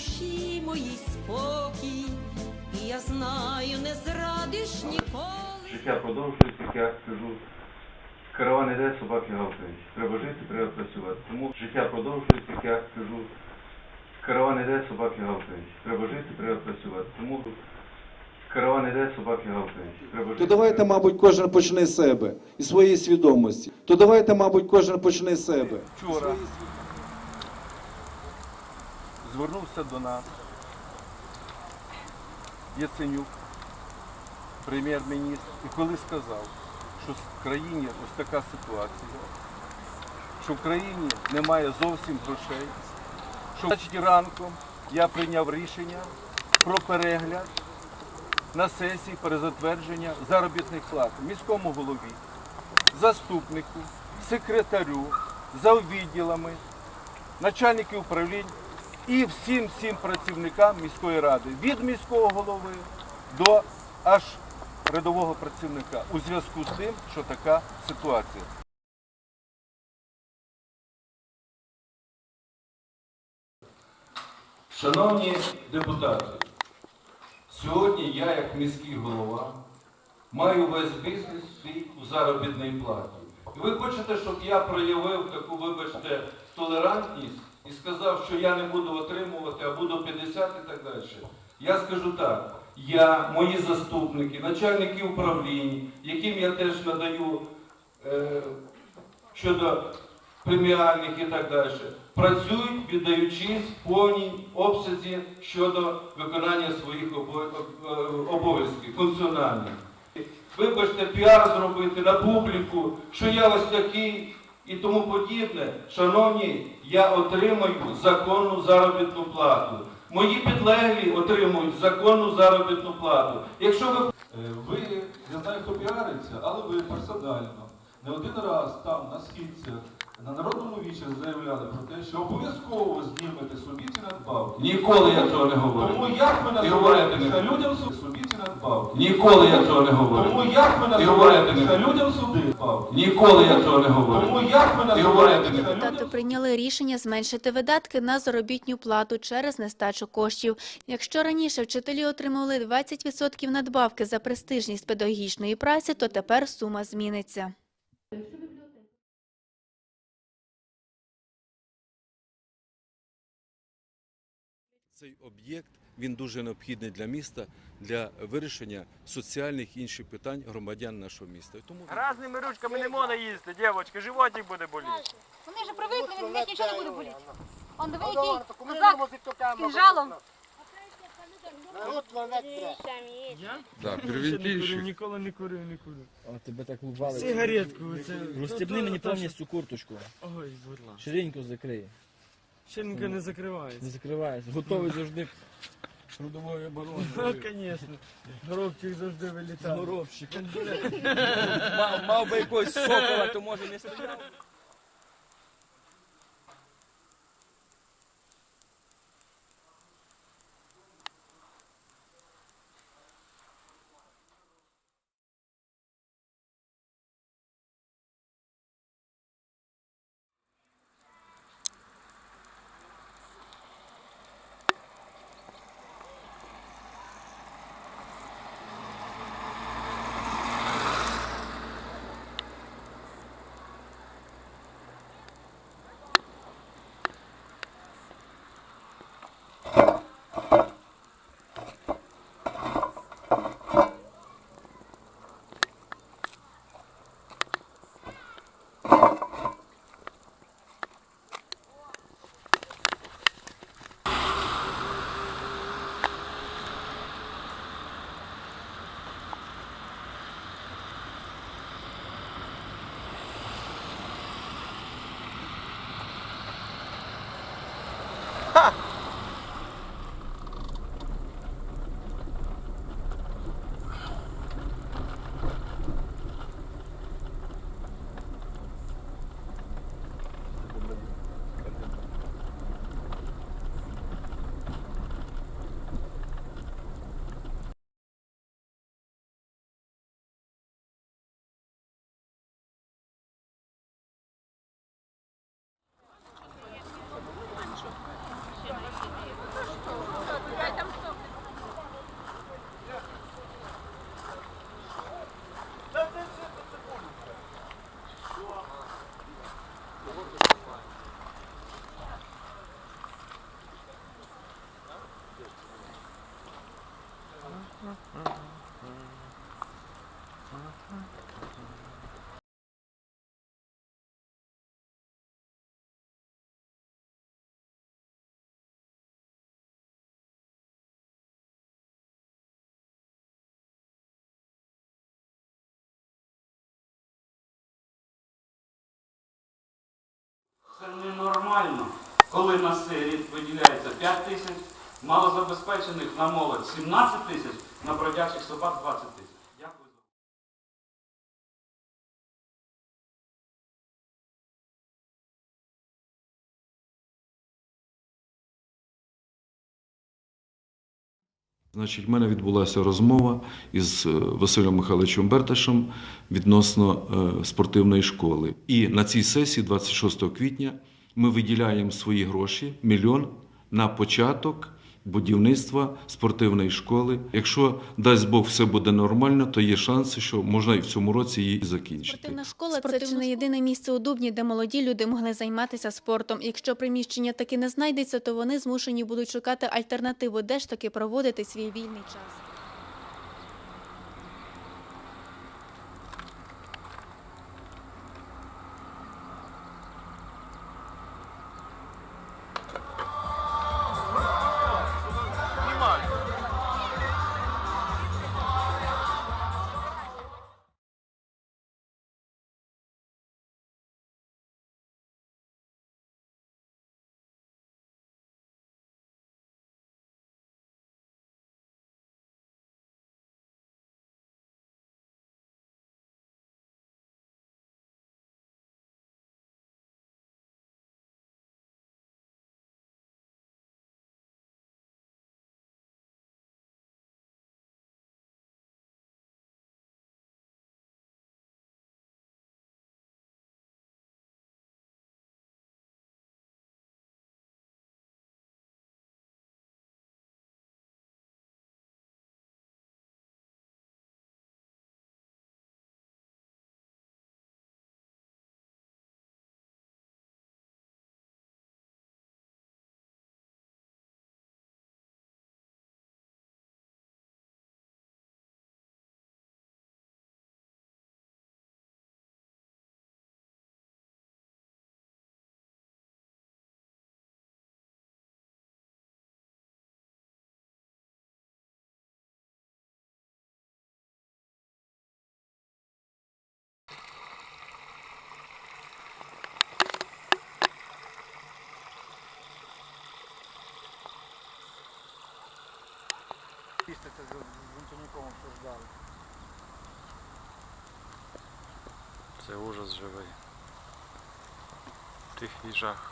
душі моїй спокій, і я знаю, не зрадиш ніколи. Життя продовжується, як я скажу. Караван іде, собаки гавкають. Треба жити, треба працювати. Тому життя продовжується, як я скажу. Караван іде, собаки гавкають. Треба жити, треба працювати. Тому караван іде, собаки гавкають. Треба То давайте, мабуть, кожен почне з себе і своєї свідомості. То давайте, мабуть, кожен почне з себе. Вчора звернувся до нас Яценюк, прем'єр-міністр, і коли сказав, що в країні ось така ситуація, що в країні немає зовсім грошей, що значить ранком я прийняв рішення про перегляд на сесії перезатвердження заробітних плат міському голові, заступнику, секретарю, за відділами, начальники управлінь і всім всім працівникам міської ради від міського голови до аж рядового працівника у зв'язку з тим, що така ситуація. Шановні депутати, сьогодні я, як міський голова, маю весь бізнес свій у заробітній платі. І ви хочете, щоб я проявив таку, вибачте, толерантність і сказав, що я не буду отримувати, а буду 50 і так далі. Я скажу так, я, мої заступники, начальники управлінь, яким я теж надаю е, щодо преміальних і так далі, працюють, віддаючись повній обсязі щодо виконання своїх е, обов'язків функціональних. Вибачте, піар зробити на публіку, що я ось такий і тому подібне. Шановні, я отримаю законну заробітну плату. Мої підлеглі отримують законну заробітну плату. Якщо ви Е, Ви, я знаю, хто піариться, але ви персонально не один раз там на східцях, на народному вічері заявляли про те, що обов'язково знімете собі ці надбавки. ніколи я цього не говорив. Тому як називаємося буду. людям собі Ніколи я цього не говорив. Тому як говорити не людям суди? Ніколи я цього не говорив. Тому як І говорити не. Депутати прийняли рішення зменшити видатки на заробітню плату через нестачу коштів. Якщо раніше вчителі отримували 20% надбавки за престижність педагогічної праці, то тепер сума зміниться. Цей об'єкт він дуже необхідний для міста для вирішення соціальних і інших питань громадян нашого міста. Тому Разними ручками не можна їсти, дівчатки, животик буде боліти. Вони вже привикли, від них нічого не буде боліти. Он диви, який козак з кінжалом. так, первінтійший. Ніколи не курив, не курив. О, тебе так лупали. Сигаретку. Розстібни мені повністю курточку. Ой, будь ласка. Ширинку закрий. Щенка не закривається. Не закривається. Готовий завжди трудової оборони. Ну, звісно. Горобчик завжди вилітає. Горобчик. Мав, мав би якогось сокола, то може не стояв. Це ненормально, коли на цей виділяється 5 тисяч, малозабезпечених на молодь 17 тисяч, на бродячих собак 20 тисяч. Значить, в мене відбулася розмова із е, Василем Михайловичем Берташем відносно е, спортивної школи. І на цій сесії, 26 квітня, ми виділяємо свої гроші, мільйон на початок будівництва спортивної школи. Якщо дасть Бог все буде нормально, то є шанси, що можна і в цьому році її закінчити. Спортивна школа це чи не єдине місце у Дубні, де молоді люди могли займатися спортом. Якщо приміщення таки не знайдеться, то вони змушені будуть шукати альтернативу, де ж таки проводити свій вільний час. Це ужас живий. Тихий жах.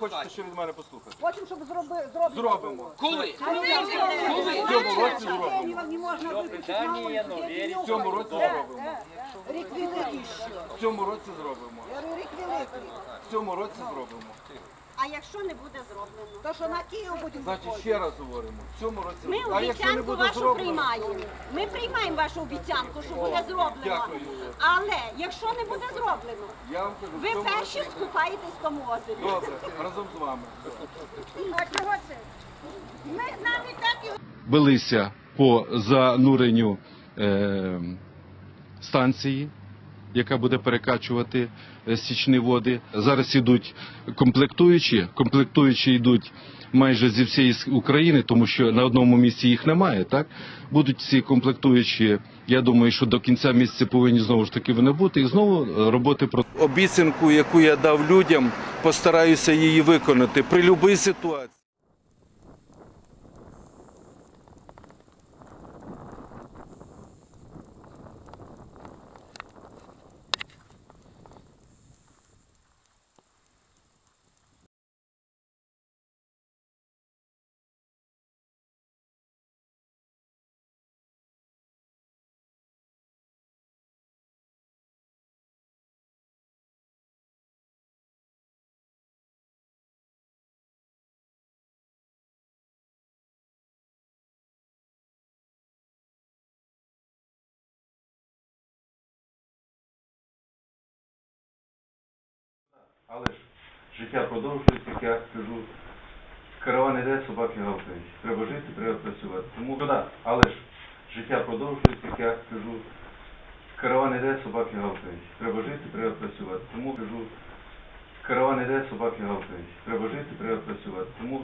Хочете ще від мене послухати? Хочемо, щоб зроби. Зробимо. Коли? В цьому році зробимо. Не можна Питання, ну, вірить. В цьому році зробимо. Рік великий ще. В цьому році зробимо. Я говорю, рік великий. В цьому році зробимо. А якщо не буде зроблено? То що на Київ будемо Значить, ще раз говоримо. В цьому році Ми. А якщо не обіцянку буде вашу зроблено, приймаємо. Ми приймаємо вашу обіцянку, що буде зроблено. дякую. Але якщо не буде зроблено, я вам кажу, в ви цьому перші році. скупаєтесь в тому озері. Добре, разом з вами. А чого це? Ми навіть так і велися по зануренню е, станції, яка буде перекачувати е, стічні води. Зараз ідуть комплектуючі. Комплектуючі йдуть майже зі всієї України, тому що на одному місці їх немає. Так будуть ці комплектуючі. Я думаю, що до кінця місяця повинні знову ж таки вони бути. І знову е, роботи про обіцянку, яку я дав людям, постараюся її виконати при будь-якій ситуації. Але ж життя продовжується, як я кажу, Караван іде, собаки гавкають. Треба жити, треба працювати. Тому да, Але ж життя продовжується, як я кажу. Караван іде, собаки гавкають. Треба жити, треба працювати. Тому кажу, караван іде, собаки гавкають. Треба жити, треба працювати. Тому